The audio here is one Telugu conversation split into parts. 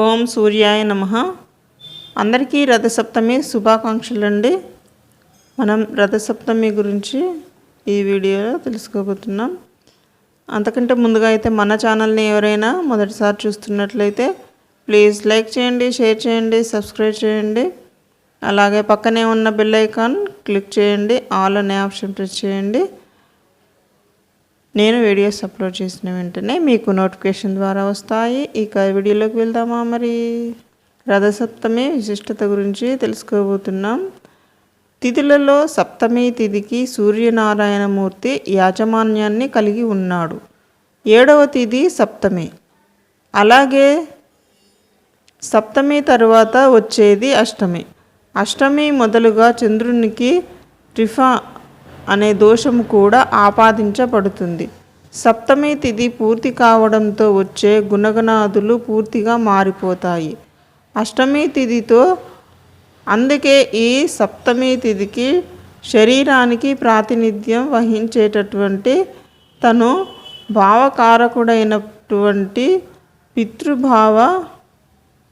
ఓం సూర్యాయ నమ. అందరికీ రథసప్తమి శుభాకాంక్షలు అండి మనం రథసప్తమి గురించి ఈ వీడియోలో తెలుసుకోబోతున్నాం. అంతకంటే ముందుగా అయితే మన ఛానల్ని ఎవరైనా మొదటిసారి చూస్తున్నట్లయితే ప్లీజ్ లైక్ చేయండి షేర్ చేయండి సబ్స్క్రైబ్ చేయండి. అలాగే పక్కనే ఉన్న బెల్ ఐకాన్ క్లిక్ చేయండి ఆల్ అనే ఆప్షన్ ప్రెస్ చేయండి. నేను వీడియోస్ అప్లోడ్ చేసిన వెంటనే మీకు నోటిఫికేషన్ ద్వారా వస్తాయి. ఇక వీడియోలోకి వెళ్దామా మరి? రథసప్తమి విశిష్టత గురించి తెలుసుకోబోతున్నాం. తిథులలో సప్తమి తిథికి సూర్యనారాయణమూర్తి యాజమాన్యాన్ని కలిగి ఉన్నాడు. ఏడవ తిథి సప్తమి. అలాగే సప్తమి తర్వాత వచ్చేది అష్టమి. అష్టమి మొదలుగా చంద్రునికి రిఫా అనే దోషము కూడా ఆపాదించబడుతుంది. సప్తమి తిథి పూర్తి కావడంతో వచ్చే గుణగణాదులు పూర్తిగా మారిపోతాయి. అష్టమి తిథితో అందుకే ఈ సప్తమి తిథికి శరీరానికి ప్రాతినిధ్యం వహించేటటువంటి తను భావకారకుడైనటువంటి పితృభావ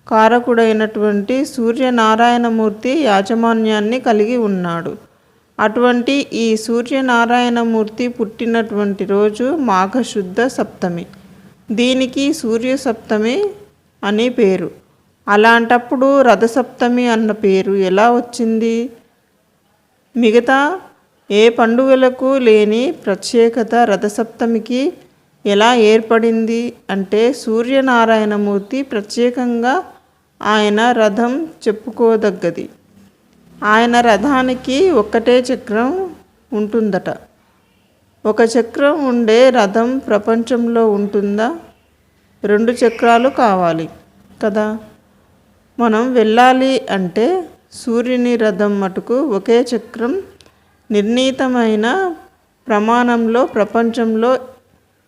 కారకుడైనటువంటి సూర్యనారాయణమూర్తి యాజమాన్యాన్ని కలిగి ఉన్నాడు. అటువంటి ఈ సూర్యనారాయణమూర్తి పుట్టినటువంటి రోజు మాఘశుద్ధ సప్తమి. దీనికి సూర్య సప్తమి అని పేరు. అలాంటప్పుడు రథసప్తమి అన్న పేరు ఎలా వచ్చింది? మిగతా ఏ పండుగలకు లేని ప్రత్యేకత రథసప్తమికి ఎలా ఏర్పడింది అంటే సూర్యనారాయణమూర్తి ప్రత్యేకంగా ఆయన రథం చెప్పుకోదగ్గది. ఆయన రథానికి ఒక్కటే చక్రం ఉంటుందట. ఒక చక్రం ఉండే రథం ప్రపంచంలో ఉంటుందా? రెండు చక్రాలు కావాలి కదా? మనం వెళ్ళాలి అంటే సూర్యుని రథం మటుకు ఒకే చక్రం నిర్ణీతమైన ప్రమాణంలో ప్రపంచంలో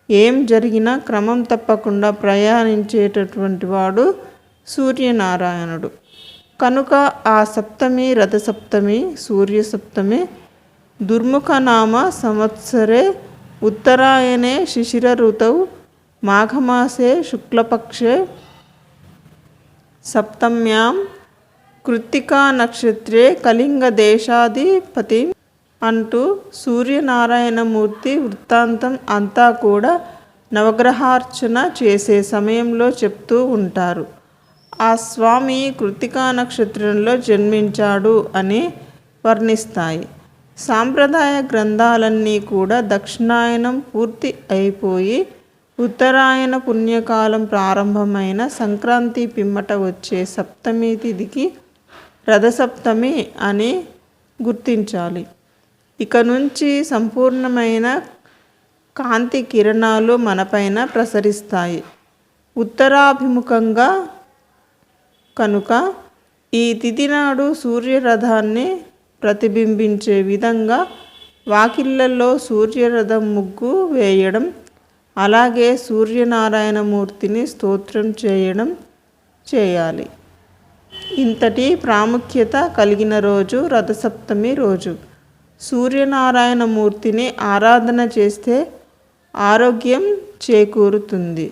ఏం జరిగినా క్రమం తప్పకుండా ప్రయాణించేటటువంటి వాడు సూర్యనారాయణుడు. కనుక ఆ సప్తమి రథసప్తమి సూర్యసప్తమి దుర్ముఖనామ సంవత్సరే ఉత్తరాయణే శిశిర ఋతౌ మాఘమాసే శుక్లపక్షే సప్తమ్యాం కృత్తికా నక్షత్రే కళింగ దేశాధిపతి అంటూ సూర్యనారాయణమూర్తి వృత్తాంతం అంతా కూడా నవగ్రహార్చన చేసే సమయంలో చెప్తూ ఉంటారు. ఆ స్వామి కృతికా నక్షత్రంలో జన్మించాడు అని వర్ణిస్తాయి. సాంప్రదాయ గ్రంథాలన్నీ కూడా దక్షిణాయనం పూర్తి అయిపోయి ఉత్తరాయణ పుణ్యకాలం ప్రారంభమైన సంక్రాంతి పిమ్మట వచ్చే సప్తమి తిథికి రథసప్తమి అని గుర్తించాలి. ఇక నుంచి సంపూర్ణమైన కాంతి కిరణాలు మనపైన ప్రసరిస్తాయి. ఉత్తరాభిముఖంగా కనుక ఈ తిథి నాడు సూర్యరథాన్ని ప్రతిబింబించే విధంగా వాకిళ్ళల్లో సూర్యరథం ముగ్గు వేయడం అలాగే సూర్యనారాయణమూర్తిని స్తోత్రం చేయడం చేయాలి. ఇంతటి ప్రాముఖ్యత కలిగిన రోజు రథసప్తమి రోజు. సూర్యనారాయణమూర్తిని ఆరాధన చేస్తే ఆరోగ్యం చేకూరుతుంది.